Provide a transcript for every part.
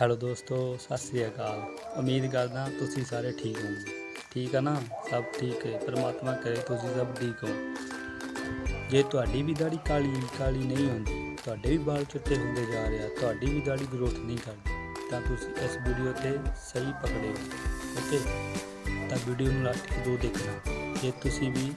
Hello ਦੋਸਤੋ, ਸਤਿ ਸ੍ਰੀ ਅਕਾਲ। ਉਮੀਦ ਕਰਦਾ ਤੁਸੀਂ ਸਾਰੇ ਠੀਕ ਹੋਵੋਗੇ। ਠੀਕ ਆ ਨਾ? ਸਭ ਠੀਕ ਹੈ। ਪਰਮਾਤਮਾ ਕਰੇ ਤੁਸੀਂ ਸਭ ਠੀਕ ਹੋ। ਜੇ ਤੁਹਾਡੀ ਵੀ ਦਾੜੀ ਕਾਲੀ ਕਾਲੀ ਨਹੀਂ ਹੁੰਦੀ, ਤੁਹਾਡੇ ਵੀ ਵਾਲ ਚਿੱਟੇ ਹੁੰਦੇ ਜਾ ਰਹੇ ਆ, ਤੁਹਾਡੀ ਵੀ ਦਾੜੀ ਗਰੋਥ ਨਹੀਂ ਕਰਦੀ, ਤਾਂ ਤੁਸੀਂ ਇਸ ਵੀਡੀਓ ਤੇ ਸਹੀ ਪਕੜੇ ਹੋ। ਓਕੇ ਤਾਂ ਵੀਡੀਓ ਨੂੰ ਲਾਸਟ ਤੱਕ ਦੋ ਦੇਖਣਾ। ਜੇ ਤੁਸੀਂ ਵੀ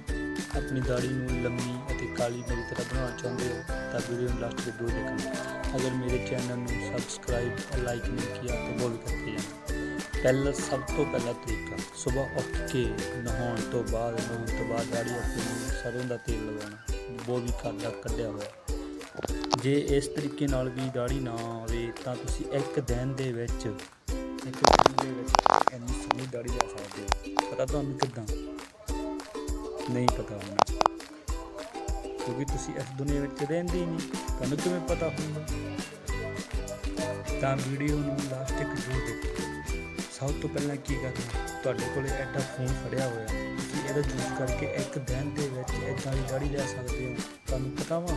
ਆਪਣੀ ਦਾੜੀ ਨੂੰ ਲੰਮੀ ਅਤੇ ਕਾਲੀ ਮੇਰੀ ਤਰ੍ਹਾਂ ਬਣਾਉਣਾ ਚਾਹੁੰਦੇ ਹੋ ਤਾਂ ਵੀਡੀਓ ਨੂੰ ਲਾਸਟ ਤੱਕ ਦੋ ਦੇਖਣਾ अगर मेरे चैनल ਨੂੰ ਸਬਸਕ੍ਰਾਈਬ और ਲਾਈਕ ਨਹੀਂ ਕੀਤਾ ਤਾਂ ਉਹ ਵੀ ਕਰਕੇ ਜਾਣਾ ਪਹਿਲਾ ਸਭ ਤੋਂ ਪਹਿਲਾ ਤਰੀਕਾ ਸਵੇਰ ਉੱਠ ਕੇ ਨਹਾਉਣ ਤੋਂ ਬਾਅਦ ਨਹਾਉਣ ਤੋਂ ਬਾਅਦ ਦਾੜੀ ਆਪਣੀ ਨੂੰ ਸਰੋਂ ਦਾ ਤੇਲ ਲਗਾਉਣਾ ਉਹ ਵੀ ਘਰ ਦਾ ਕੱਢਿਆ ਹੋਇਆ ਜੇ ਇਸ ਤਰੀਕੇ ਨਾਲ ਵੀ ਦਾੜੀ ਨਾ ਆਵੇ ਤਾਂ ਤੁਸੀਂ ਇੱਕ ਦਿਨ ਦੇ ਵਿੱਚ ਇੱਕ ਦਿਨ ਦੇ ਵਿੱਚ ਇੰਨੀ ਸੋਹਣੀ ਦਾੜੀ ਲਾ ਸਕਦੇ ਹੋ ਪਤਾ ਤੁਹਾਨੂੰ ਕਿੱਦਾਂ ਨਹੀਂ ਪਤਾ ਹੋਣਾ। ਕਿਉਂਕਿ ਤੁਸੀਂ ਇਸ ਦੁਨੀਆ ਵਿੱਚ ਰਹਿੰਦੇ ਨਹੀਂ। ਤੁਹਾਨੂੰ ਕਿਵੇਂ ਪਤਾ ਹੋਊਗਾ? ਤਾਂ ਵੀਡੀਓ ਨੂੰ ਲਾਸਟ ਤੱਕ ਜ਼ਰੂਰ ਦੇਖੋ। ਸਭ ਤੋਂ ਪਹਿਲਾਂ ਕੀ ਕਰਨਾ? ਤੁਹਾਡੇ ਕੋਲੇ ਐਡਾ ਫੋਨ ਫੜਿਆ ਹੋਇਆ। ਤੁਸੀਂ ਇਹਦਾ ਯੂਜ਼ ਕਰਕੇ ਇੱਕ ਦਿਨ ਦੇ ਵਿੱਚ ਇਦਾਂ ਦੀ ਦਾੜੀ ਲੈ ਸਕਦੇ ਹੋ। ਤੁਹਾਨੂੰ ਪਤਾ ਵਾ?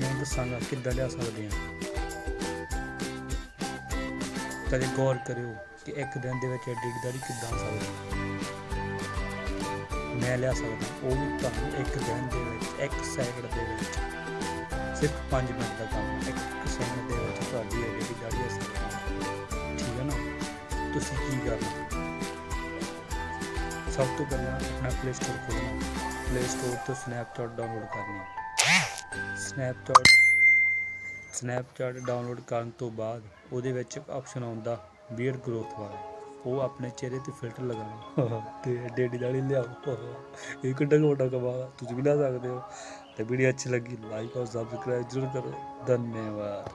ਮੈਂ ਦੱਸਾਂਗਾ ਕਿੱਦਾਂ ਲਿਆ ਸਕਦੇ ਹਾਂ। ਕਦੇ ਗੌਰ ਕਰਿਓ ਕਿ ਇੱਕ ਦਿਨ ਦੇ ਵਿੱਚ ਐਡੀ ਦਾੜੀ ਕਿੱਦਾਂ ਆ ਸਕਦੀ ਹੈ। ਮੈਂ ਲਿਆ ਸਕਦਾ ਉਹ ਵੀ ਤੁਹਾਨੂੰ ਇੱਕ ਦਿਨ ਦੇ ਵਿੱਚ, ਇੱਕ ਸੈਕਿੰਡ ਦੇ ਵਿੱਚ, ਸਿਰਫ 5 ਮਿੰਟ ਦਾ ਕੰਮ ਇੱਕ ਸੈਕਿੰਡ ਦੇ ਵਿੱਚ ਤੁਹਾਡੀ ਇਹ ਜਿਹੜੀ ਦਾੜੀ ਆ ਠੀਕ ਹੈ ਨਾ? ਤੁਸੀਂ ਕੀ ਕਰਨਾ? ਸਭ ਤੋਂ ਪਹਿਲਾਂ ਆਪਣਾ ਪਲੇ ਸਟੋਰ ਖੋਲਣਾ ਪਲੇ ਸਟੋਰ ਤੋਂ ਸਨੈਪਚੈਟ ਡਾਊਨਲੋਡ ਕਰਨੀ ਸਨੈਪਚੈਟ ਸਨੈਪਚੈਟ ਡਾਊਨਲੋਡ ਕਰਨ ਤੋਂ ਬਾਅਦ ਉਹਦੇ ਵਿੱਚ ਇੱਕ ਆਪਸ਼ਨ ਆਉਂਦਾ ਬੀਅਰਡ ਗਰੋਥ ਵਾਲਾ। ਉਹ ਆਪਣੇ ਚਿਹਰੇ ਤੇ ਫਿਲਟਰ ਲਗਾਉਣਾ ਤੇ ਡੇਡੀ ਦਾੜੀ ਲਿਆਓ। ਇਹ ਕਿੰਨਾ ਵੱਡਾ ਕਮਾਲ ਤੁਸੀਂ ਵੀ ਲਾ ਸਕਦੇ ਹੋ। ਤੇ ਵੀਡੀਓ ਅੱਛੀ ਲੱਗੀ ਲਾਈਕ ਔਰ ਸਬਸਕ੍ਰਾਈਬ ਜ਼ਰੂਰ ਕਰੋ। ਧੰਨਵਾਦ।